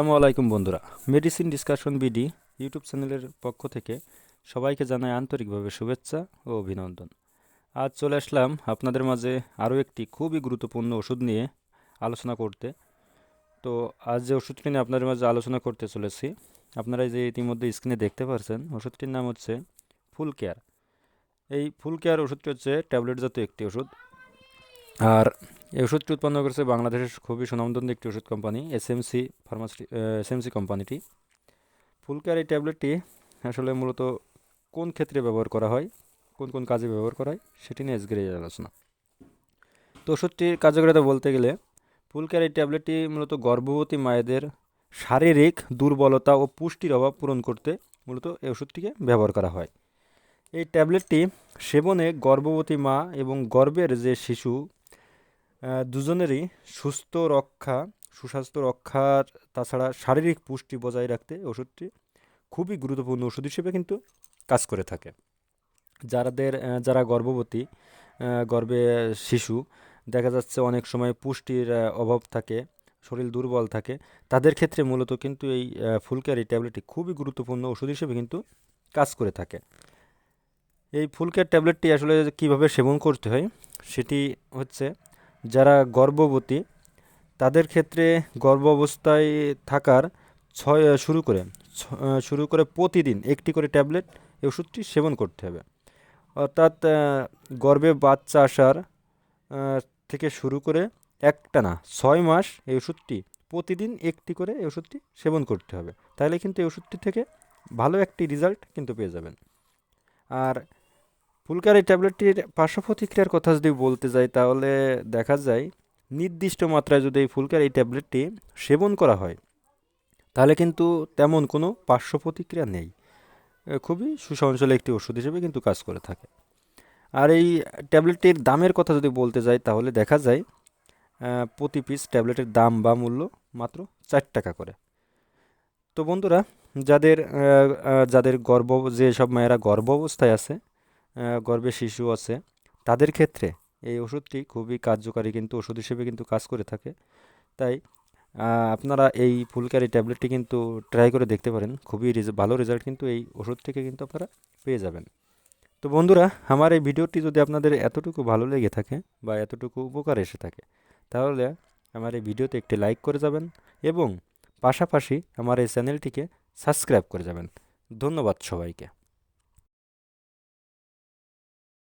আসসালামু আলাইকুম বন্ধুরা। মেডিসিন ডিসকাশন বিডি ইউটিউব চ্যানেলের পক্ষ থেকে সবাইকে জানাই আন্তরিকভাবে শুভেচ্ছা ও অভিনন্দন। আজ চলে আসলাম আপনাদের মাঝে আরও একটি খুবই গুরুত্বপূর্ণ ওষুধ নিয়ে আলোচনা করতে। তো আজ যে ওষুধটি নিয়ে আপনাদের মাঝে আলোচনা করতে চলেছি, আপনারা যে ইতিমধ্যে স্ক্রিনে দেখতে পাচ্ছেন ওষুধটির নাম হচ্ছে ফুল কেয়ার। এই ফুল কেয়ার ওষুধটি হচ্ছে ট্যাবলেট জাতীয় একটি ওষুধ। আর এই ওষুধটি উৎপন্ন করেছে বাংলাদেশের খুবই সুনামধন্য একটি ওষুধ কোম্পানি এসএমসি ফার্মাসি এসএমসি কোম্পানিটি। ফুলকেয়ার এই ট্যাবলেটটি আসলে মূলত কোন ক্ষেত্রে ব্যবহার করা হয়, কোন কোন কাজে ব্যবহার করা হয়, সেটি নিয়ে আজকের এই আলোচনা। তো ওষুধটির কার্যকারিতা বলতে গেলে, ফুলকার এই ট্যাবলেটটি মূলত গর্ভবতী মায়েদের শারীরিক দুর্বলতা ও পুষ্টির অভাব পূরণ করতে মূলত এই ওষুধটিকে ব্যবহার করা হয়। এই ট্যাবলেটটি সেবনে গর্ভবতী মা এবং গর্ভের যে শিশু দুজনেরই সুস্থ রক্ষা সুস্বাস্থ্য রক্ষার তাছাড়া শারীরিক পুষ্টি বজায় রাখতে ওষুধটি খুবই গুরুত্বপূর্ণ ওষুধ হিসেবে কিন্তু কাজ করে থাকে। আহ, যারা গর্ভবতী গর্ভে শিশু দেখা যাচ্ছে অনেক সময় পুষ্টির অভাব থাকে শরীর দুর্বল থাকে তাদের ক্ষেত্রে মূলত কিন্তু এই ফুলকেয়ার এই ট্যাবলেটটি খুবই গুরুত্বপূর্ণ ওষুধ হিসেবে কিন্তু কাজ করে থাকে। এই ফুলকেয়ার ট্যাবলেটটি আসলে কীভাবে সেবন করতে হয় সেটি হচ্ছে যারা গর্ভবতী, তাদের ক্ষেত্রে গর্ভ অবস্থায় থাকার ছয় শুরু করে শুরু করে প্রতিদিন একটি করে ট্যাবলেট এই ওষুধটি সেবন করতে হবে। অর্থাৎ গর্ভে বাচ্চা আসার থেকে শুরু করে একটানা, ছয় মাস এই ওষুধটি প্রতিদিন একটি করে এই ওষুধটি সেবন করতে হবে। তাহলে কিন্তু এই ওষুধটি থেকে ভালো একটি রেজাল্ট কিন্তু পেয়ে যাবেন। আর ফুলকার এই ট্যাবলেটটির পার্শ্ব প্রতিক্রিয়ার কথা যদি বলতে যাই, তাহলে দেখা যায় নির্দিষ্ট মাত্রায় যদি এই ফুলকার এই ট্যাবলেটটি সেবন করা হয়, তাহলে কিন্তু তেমন কোনো পার্শ্ব প্রতিক্রিয়া নেই খুবই সুসহনশীল একটি ওষুধ হিসেবে কিন্তু কাজ করে থাকে। আর এই ট্যাবলেটটির দামের কথা যদি বলতে যাই, তাহলে দেখা যায় প্রতি পিস ট্যাবলেটের দাম বা মূল্য মাত্র চার টাকা করে। তো বন্ধুরা, যাদের যাদের গর্ভ যেসব মায়েরা গর্ভ অবস্থায় আছে গর্ভে শিশু আছে, তাদের ক্ষেত্রে এই ওষুধটি খুবই কার্যকারী কিন্তু ওষুধ হিসেবে কিন্তু কাজ করে থাকে। তাই আপনারা এই ফুলকারি ট্যাবলেটটি কিন্তু ট্রাই করে দেখতে পারেন, খুবই ভালো রেজাল্ট কিন্তু এই ওষুধ থেকে কিন্তু আপনারা পেয়ে যাবেন। তো বন্ধুরা, আমার এই ভিডিওটি যদি আপনাদের এতটুকু ভালো লেগে থাকে বা এতটুকু উপকার এসে থাকে, তাহলে আমার এই ভিডিওতে একটি লাইক করে যাবেন এবং পাশাপাশি আমার এই চ্যানেলটিকে সাবস্ক্রাইব করে যাবেন। ধন্যবাদ সবাইকে।